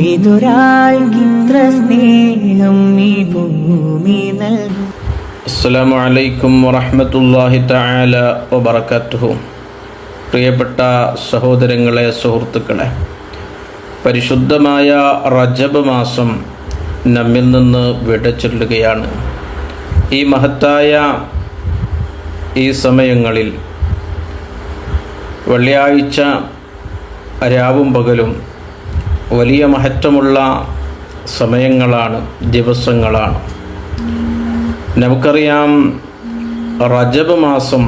ഏതൊരാൾക്കിത്ര സ്നേഹം ഈ ഭൂമി നൽകും? അസ്സലാമു അലൈക്കും വറഹ്മത്തുള്ളാഹി തആല വബറകാതുഹു പ്രിയപ്പെട്ട സഹോദരങ്ങളെ സുഹൃത്തുക്കളെ പരിശുദ്ധമായ റജബ് മാസം നമ്മിൽ നിന്ന് വിടച്ചൊല്ലുകയാണ് ഈ മഹത്തായ ഈ സമയങ്ങളിൽ വെള്ളിയാഴ്ച രാവും പകലും വലിയ മഹത്വമുള്ള സമയങ്ങളാണ് ദിവസങ്ങളാണ്. നമുക്കറിയാം റജബ് മാസം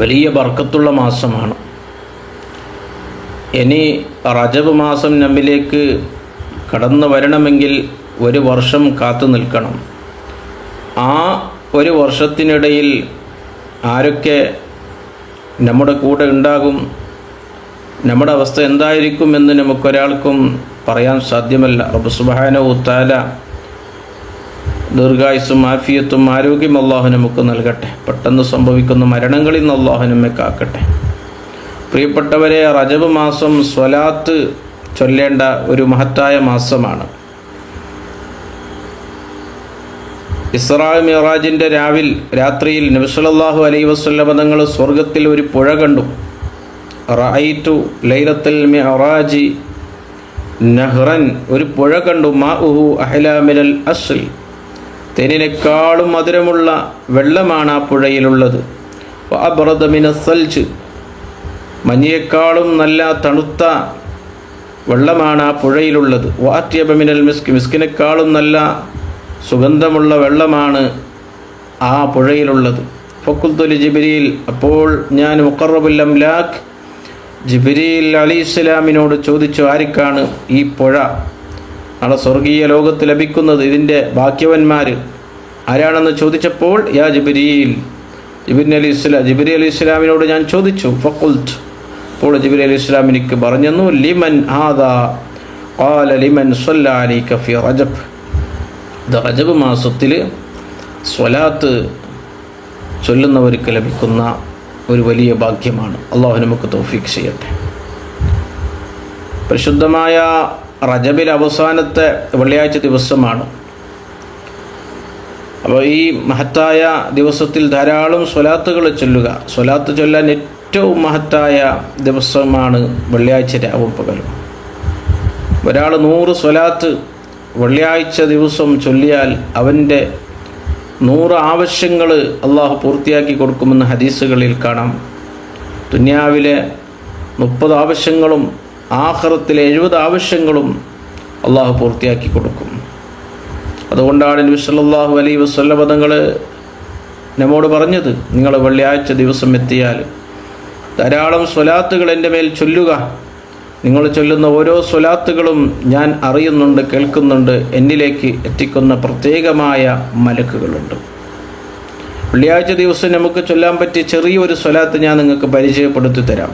വലിയ ബർക്കത്തുള്ള മാസമാണ്. ഇനി റജബ് മാസം നമ്മിലേക്ക് കടന്നു വരണമെങ്കിൽ ഒരു വർഷം കാത്തു നിൽക്കണം. ആ ഒരു വർഷത്തിനിടയിൽ ആരൊക്കെ നമ്മുടെ കൂടെ ഉണ്ടാകും? നമ്മുടെ അവസ്ഥ എന്തായിരിക്കും എന്ന് നമുക്കൊരാൾക്കും പറയാൻ സാധ്യമല്ല. തആല ദീർഘായുസും ആഫിയത്തും ആരോഗ്യം അള്ളാഹു നമുക്ക് നൽകട്ടെ. പെട്ടെന്ന് സംഭവിക്കുന്ന മരണങ്ങളിൽ നിന്ന് അള്ളാഹു നമ്മെ കാക്കട്ടെ. പ്രിയപ്പെട്ടവരെ റജബ് മാസം സ്വലാത്ത് ചൊല്ലേണ്ട ഒരു മഹത്തായ മാസമാണ്. ഇസ്രാ മിറാജിന്റെ രാവിൽ രാത്രിയിൽ നബിസലല്ലാഹു അലൈ വസ്ല്ല പദങ്ങൾ സ്വർഗത്തിൽ ഒരു പുഴ കണ്ടു. റഅയ്തു ലൈലത്തുൽ മിഅറാജി നഹ്റൻ ഒരു പുഴ കണ്ടു. മാ ഉഹു അഹ്ലാമിനൽ അസ്ൽ. തേനിനേക്കാളും മധുരമുള്ള വെള്ളമാണ് ആ പുഴയിലുള്ളത്. അബ്രദമിന സൽജ്. മഞ്ഞയേക്കാളും നല്ല തണുത്ത വെള്ളമാണ് ആ പുഴയിലുള്ളത്. വാറ്റ്യബമിനൽ മിസ്ക്. മിസ്കിനേക്കാളും നല്ല സുഗന്ധമുള്ള വെള്ളമാണ് ആ പുഴയിലുള്ളത്. ഫക്കുൽത്തുലി ജിബിരിയിൽ അപ്പോൾ ഞാൻ മുക്കറബുല്ലം അംലാഖ് ജിബിരിയിൽ അലി ഇസ്ലാമിനോട് ചോദിച്ചു ആർക്കാണ് ഈ പുഴ നാളെ സ്വർഗീയ ലോകത്ത് ലഭിക്കുന്നത് ഇതിൻ്റെ ഭാഗ്യവന്മാർ ആരാണെന്ന് ചോദിച്ചപ്പോൾ യാ ജിബിരിയിൽ ജിബിൻ അലി ഇസ്ലാം ജിബിരി അലി ഇസ്ലാമിനോട് ഞാൻ ചോദിച്ചു ഫക്കുൽത്ത് അപ്പോൾ ജിബിരി അലി ഇസ്ലാം എനിക്ക് പറഞ്ഞെന്നു ലിമൻ ആദാ قال ലിമൻ صلى عليك في റജബ് ഇത് റജബ് മാസത്തിൽ സ്വലാത്ത് ചൊല്ലുന്നവർക്ക് ലഭിക്കുന്ന ഒരു വലിയ ഭാഗ്യമാണ്. അള്ളാഹു നമുക്ക് തോഫീക്ക് ചെയ്യട്ടെ. പരിശുദ്ധമായ റജബിൽ അവസാനത്തെ വെള്ളിയാഴ്ച ദിവസമാണ്. അപ്പോൾ ഈ മഹത്തായ ദിവസത്തിൽ ധാരാളം സ്വലാത്തുകൾ ചൊല്ലുക. സ്വലാത്ത് ചൊല്ലാൻ ഏറ്റവും മഹത്തായ ദിവസമാണ് വെള്ളിയാഴ്ച രാവും പകലും. ഒരാൾ നൂറ് സ്വലാത്ത് വെള്ളിയാഴ്ച ദിവസം ചൊല്ലിയാൽ അവന്റെ നൂറ് ആവശ്യങ്ങൾ അള്ളാഹു പൂർത്തിയാക്കി കൊടുക്കുമെന്ന് ഹദീസുകളിൽ കാണാം. ദുന്യാവിലെ മുപ്പത് ആവശ്യങ്ങളും ആഹ്റത്തിലെ എഴുപത് ആവശ്യങ്ങളും അള്ളാഹു പൂർത്തിയാക്കി കൊടുക്കും. അതുകൊണ്ടാണ് നബി അലൈഹി വസല്ല പദങ്ങൾ നമ്മോട് പറഞ്ഞത് നിങ്ങൾ വെള്ളിയാഴ്ച ദിവസം എത്തിയാൽ ധാരാളം സ്വലാത്തുകൾ എന്റെ മേൽ ചൊല്ലുക. നിങ്ങൾ ചൊല്ലുന്ന ഓരോ സ്വലാത്തുകളും ഞാൻ അറിയുന്നുണ്ട് കേൾക്കുന്നുണ്ട് എന്നിലേക്ക് എത്തിക്കുന്ന പ്രത്യേകമായ മലക്കുകളുണ്ട് വെള്ളിയാഴ്ച ദിവസം നമുക്ക് ചൊല്ലാൻ പറ്റിയ ചെറിയൊരു സ്വലാത്ത് ഞാൻ നിങ്ങൾക്ക് പരിചയപ്പെടുത്തി തരാം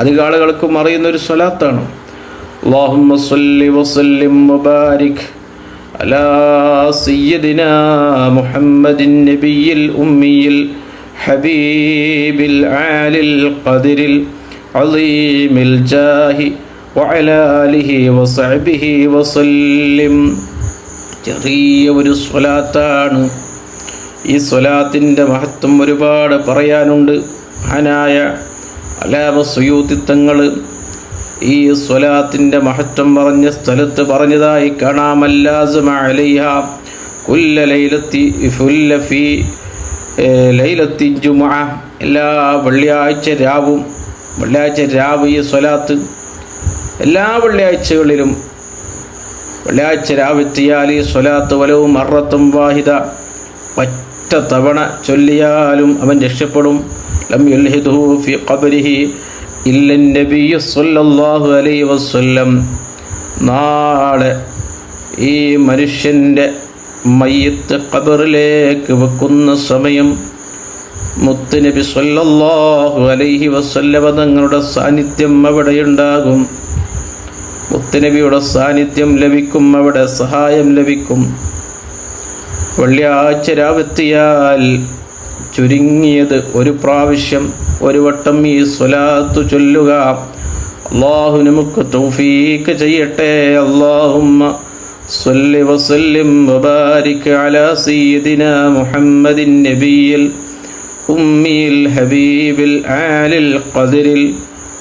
അധിക ആളുകൾക്കും അറിയുന്ന ഒരു സ്വലാത്താണ് اللهم صل وسلم وبارك على سيدنا محمد النبي الأمي الحبيب العالي القدر العظيم الجاه وعلى آله وصحبه وسلم ചെറിയ ഒരു സ്വലാത്താണ് ഈ സ്വലാത്തിൻ്റെ മഹത്വം ഒരുപാട് പറയാനുണ്ട് മഹാനായ അലാമ സുയൂത്തിത്തങ്ങൾ ഈ സ്വലാത്തിൻ്റെ മഹത്വം പറഞ്ഞ സ്ഥലത്ത് പറഞ്ഞതായി കാണാമല്ലാസുമ അലൈഹ കുല്ല ലൈലത്തി ഫുല്ല ഫി ലൈലത്തി ജുമ എല്ലാ വെള്ളിയാഴ്ച രാവും വെള്ളിയാഴ്ച രാവിലെ സ്വലാത്ത് എല്ലാ വെള്ളിയാഴ്ചകളിലും വെള്ളിയാഴ്ച രാവെത്തിയാൽ ഈ സ്വലാത്ത് വലവും അറത്തും വാഹിത ഒറ്റ തവണ ചൊല്ലിയാലും അവൻ രക്ഷപ്പെടും. ലം ഖബരിഹി സല്ലല്ലാഹു അലൈഹി വസല്ലം. നാളെ ഈ മനുഷ്യന്റെ മയ്യത്ത് ഖബറിലേക്ക് വെക്കുന്ന സമയം മുത്തുനബി സല്ലല്ലാഹു അലൈഹി വസല്ലമ തങ്ങളുടെ സാന്നിധ്യം അവിടെയുണ്ടാകും മുത്തുനബിയുടെ സാന്നിധ്യം ലഭിക്കും അവിടെ സഹായം ലഭിക്കും വെള്ളിയാഴ്ച രാവെത്തിയാൽ ചുരുങ്ങിയത് ഒരു പ്രാവശ്യം ഒരു വട്ടം ഈ സ്വലാത്തു ചൊല്ലുക അള്ളാഹു നമുക്ക് തൗഫീക്ക് ചെയ്യട്ടെ അള്ളാഹുമ്മ صل وسلم وبارك على سيدنا محمد النبي ഉമ്മിയിൽ ഹബീബിൽ ആലിൽ ഖദരിൽ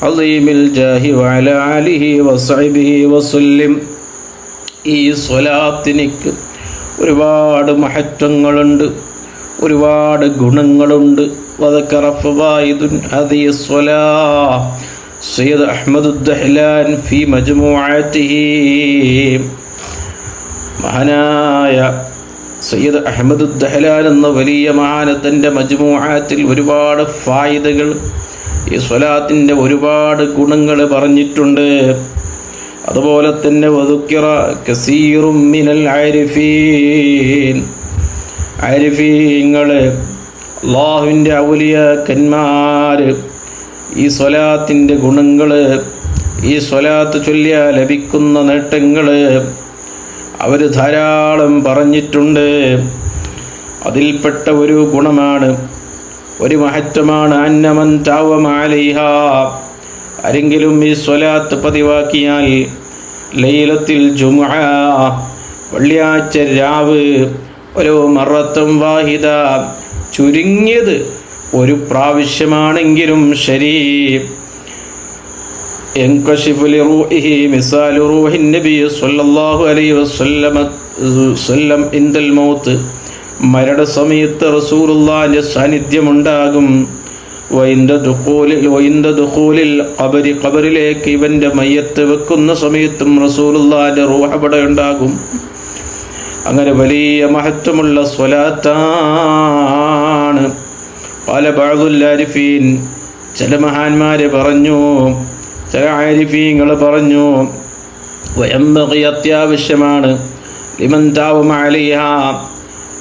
അലീമിൽ ജാഹി വാല അലിഹി വസൈബിഹി ഈ സ്വലാത്തിനിക്ക് ഒരുപാട് മഹത്വങ്ങളുണ്ട് ഒരുപാട് ഗുണങ്ങളുണ്ട്. സയ്യിദ് അഹ്മദ് ദഹ്ലാൻ ഫി മജ്മുഅതിഹി മഹാനായ സയ്യിദ് അഹമ്മദ് ദഹലാൽ എന്ന വലിയ മഹാനത്തിന്റെ മജ്മുഅത്തിൽ ഒരുപാട് ഫായിദകൾ ഈ സ്വലാത്തിന്റെ ഒരുപാട് ഗുണങ്ങൾ പറഞ്ഞിട്ടുണ്ട്. അതുപോലെ തന്നെ വതുക്കിറ കസീറും മിനൽ ആരിഫീൻ. ആരിഫീങ്ങൾ അള്ളാഹുവിന്റെ ഔലിയാക്കന്മാർ ഈ സ്വലാത്തിന്റെ ഗുണങ്ങൾ ഈ സ്വലാത്ത് ചൊല്ലിയ ലഭിക്കുന്ന നേട്ടങ്ങൾ അവർ ധാരാളം പറഞ്ഞിട്ടുണ്ട്. അതിൽപ്പെട്ട ഒരു ഗുണമാണ് ഒരു മഹത്വമാണ്. അന്നമൻ താവമാലൈഹ ആരെങ്കിലും ഈ സ്വലാത്ത് പതിവാക്കിയാൽ ലൈലത്തിൽ ജുമ വെള്ളിയാഴ്ച രാവ് ഒരു മറത്തും വാഹിത ചുരുങ്ങിയത് ഒരു പ്രാവശ്യമാണെങ്കിലും ശരി. ينكشف لروحه مثال روح النبي صلى الله عليه وسلم وسلم عند الموت മരണ സമയത്ത് റസൂറുള്ളാന്റെ സാന്നിധ്യമുണ്ടാകും വൈന്ദ ദുഖൂലിൽ വൈന്ദ ദുഖൂലിൽ ഖബരി ഖബറിലേക്ക് ഇവന്റെ മയ്യത്ത് വെക്കുന്ന സമയത്തും റസൂലുള്ളാന്റെ റൂഹ് അവിടെ ഉണ്ടാകും അങ്ങനെ വലിയ മഹത്വമുള്ള സ്വലാത്താണ് പല ബാദുല്ലാരിഫീൻ ചില മഹാന്മാര് പറഞ്ഞു ചില പറഞ്ഞു വയമ്പകി അത്യാവശ്യമാണ്.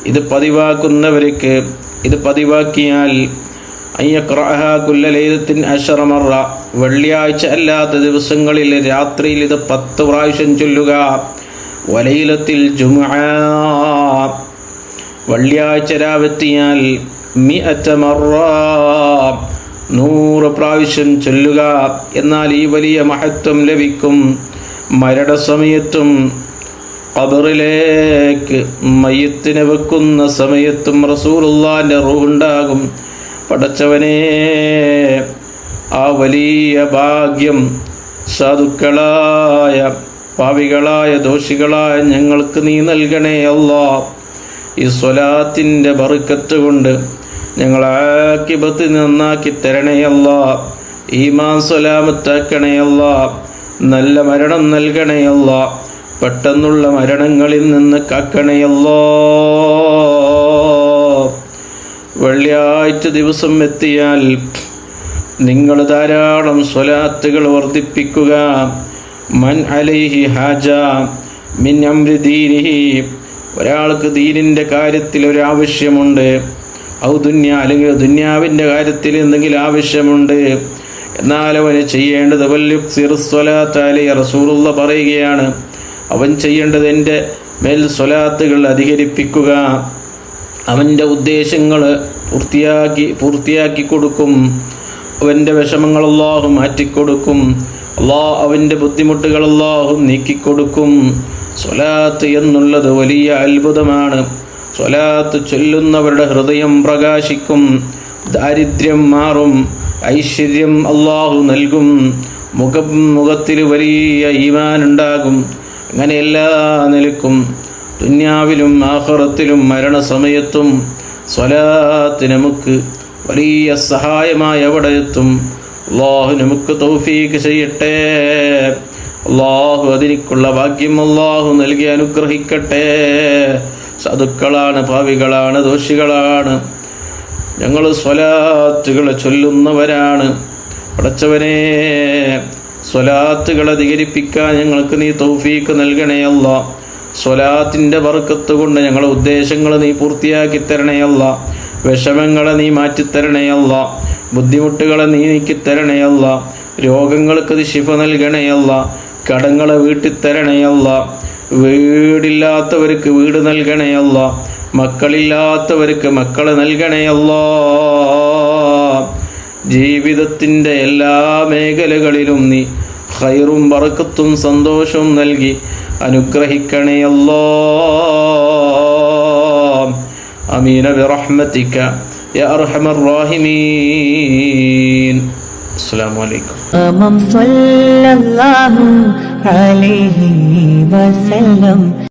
ഇത് പതിവാക്കുന്നവർക്ക് ഇത് പതിവാക്കിയാൽ അയ്യക്രഹ അശ്രമറ വെള്ളിയാഴ്ച അല്ലാത്ത ദിവസങ്ങളിൽ രാത്രിയിൽ ഇത് പത്ത് പ്രാവശ്യം ചൊല്ലുക. വലയിലത്തിൽ ജുമ വെള്ളിയാഴ്ച രാവെത്തിയാൽ മി അറ്റമറ നൂറ് പ്രാവശ്യം ചൊല്ലുക എന്നാൽ ഈ വലിയ മഹത്വം ലഭിക്കും. മരട സമയത്തും ഖബറിലേക്ക് മയ്യത്തിനെ വെക്കുന്ന സമയത്തും റസൂലുള്ളാന്റെ റൂഹുണ്ടാകും. പടച്ചവനെ ആ വലിയ ഭാഗ്യം സാധുക്കളായ പാവികളായ ദോഷികളായ ഞങ്ങൾക്ക് നീ നൽകണേ അല്ലാ ഈ സ്വലാത്തിന്റെ ബറുക്കത്ത് കൊണ്ട് ഞങ്ങളാക്കിബത്ത് നന്നാക്കി തരണയല്ല. ഈമാൻ സ്വലാമത്താക്കണയല്ല. നല്ല മരണം നൽകണയല്ല. പെട്ടെന്നുള്ള മരണങ്ങളിൽ നിന്ന് കാക്കണയല്ലോ. വെള്ളിയാഴ്ച ദിവസം എത്തിയാൽ നിങ്ങൾ ധാരാളം സ്വലാത്തുകൾ വർദ്ധിപ്പിക്കുക. മൻ അലൈഹി ഹാജ മിൻ അമ്രി ദീനിഹി. ഒരാൾക്ക് ദീനിന്റെ കാര്യത്തിൽ ഒരു ആവശ്യമുണ്ട്. ഔ ദുന്യ അല്ലെങ്കിൽ ദുന്യാവിന്റെ കാര്യത്തിൽ എന്തെങ്കിലും ആവശ്യമുണ്ട് എന്നാൽ അവന് ചെയ്യേണ്ടത് വല്യുക്സിറുസ്വലാത്താലി റസൂലുള്ള പറയുകയാണ് അവൻ ചെയ്യേണ്ടത് എന്റെ മേൽ സ്വലാത്തുകൾ അധികരിപ്പിക്കുക അവന്റെ ഉദ്ദേശങ്ങൾ പൂർത്തിയാക്കി പൂർത്തിയാക്കി കൊടുക്കും അവന്റെ വിഷമങ്ങൾ മാറ്റിക്കൊടുക്കും അള്ളാ അവന്റെ ബുദ്ധിമുട്ടുകൾ നീക്കിക്കൊടുക്കും. സ്വലാത്ത് എന്നുള്ളത് വലിയ അത്ഭുതമാണ്. സ്വലാത്ത് ചൊല്ലുന്നവരുടെ ഹൃദയം പ്രകാശിക്കും ദാരിദ്ര്യം മാറും ഐശ്വര്യം അള്ളാഹു നൽകും മുഖം മുഖത്തിൽ വലിയ ഈമാൻ ഉണ്ടാകും അങ്ങനെ എല്ലാ നിലക്കും ദുന്യാവിലും ആഹ്റത്തിലും മരണസമയത്തും സ്വലാത്ത് നമുക്ക് വലിയ സഹായമായി അവിടെ എത്തും. അള്ളാഹു നമുക്ക് തൗഫീക്ക് ചെയ്യട്ടെ. അള്ളാഹു അതിനിക്കുള്ള ഭാഗ്യം അള്ളാഹു നൽകി അനുഗ്രഹിക്കട്ടെ. സാധുക്കളാണ് പാവികളാണ് ദോഷികളാണ്. ഞങ്ങൾ സ്വലാത്തുകളെ ചൊല്ലുന്നവരാണ്. പടച്ചവനെ സ്വലാത്തുകൾ അധികരിപ്പിക്കാൻ ഞങ്ങൾക്ക് നീ തൗഫീക്ക് നൽകണേ അല്ല. സ്വലാത്തിന്റെ വർക്കത്ത് കൊണ്ട് ഞങ്ങളെ ഉദ്ദേശങ്ങൾ നീ പൂർത്തിയാക്കി തരണേ അല്ല. വിഷമങ്ങളെ നീ മാറ്റിത്തരണേ അല്ല. ബുദ്ധിമുട്ടുകളെ നീ നീക്കിത്തരണേ അല്ല. രോഗങ്ങൾക്ക് ശിഫ നൽകണേ അല്ല. കടങ്ങളെ വീട്ടിത്തരണേ അല്ല. വീടില്ലാത്തവർക്ക് വീട് നൽകണേ അല്ല മക്കളില്ലാത്തവർക്ക് മക്കളെ നൽകണേ അല്ലാ ജീവിതത്തിൻ്റെ എല്ലാ മേഖലകളിലും നീ ഖൈറും ബറക്കത്തും സന്തോഷവും നൽകി അനുഗ്രഹിക്കണേ അല്ലോ അമീന ബിറഹ്മതിക യാ അർഹമർ റാഹിമീൻ അസ്സലാമു അലൈക്കും أمم صلى الله عليه وسلم